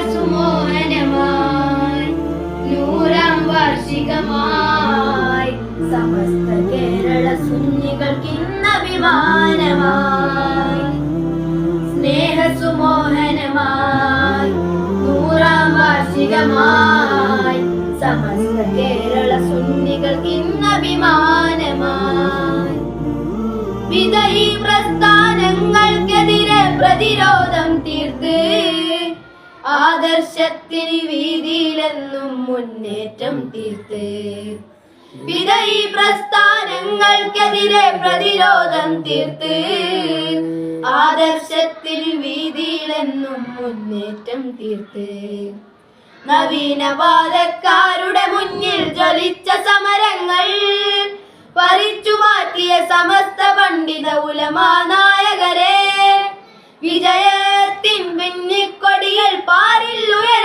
സ്നേഹസുമോഹനമായി നൂറാം വാർഷികമായി. സമസ്ത കേരള സുന്നികൾക്കിന്ന് അഭിമാനമായി. സ്നേഹസുമോഹനമായി നൂറാം വാർഷികമായി. സമസ്ത കേരള സുന്നികൾക്കിന്ന് അഭിമാനമായി. വിധയി പ്രസ്ഥാനങ്ങൾക്കെതിരെ പ്രതിരോധം തീർത്ത് ആദർശത്തിന് വീതിയിലെന്നും മുന്നേറ്റം തീർത്ത്. വിധയി പ്രസ്ഥാനങ്ങൾക്കെതിരെ പ്രതിരോധം തീർത്ത്. ആദർശത്തിന് വീതിയിലെന്നും മുന്നേറ്റം തീർത്ത്. നവീനവാദക്കാരുടെ മുന്നിൽ ജ്വലിച്ച സമരങ്ങൾ പറിച്ചു മാറ്റിയ സമസ്ത പണ്ഡിത ഉലമാ பாரில் உயர்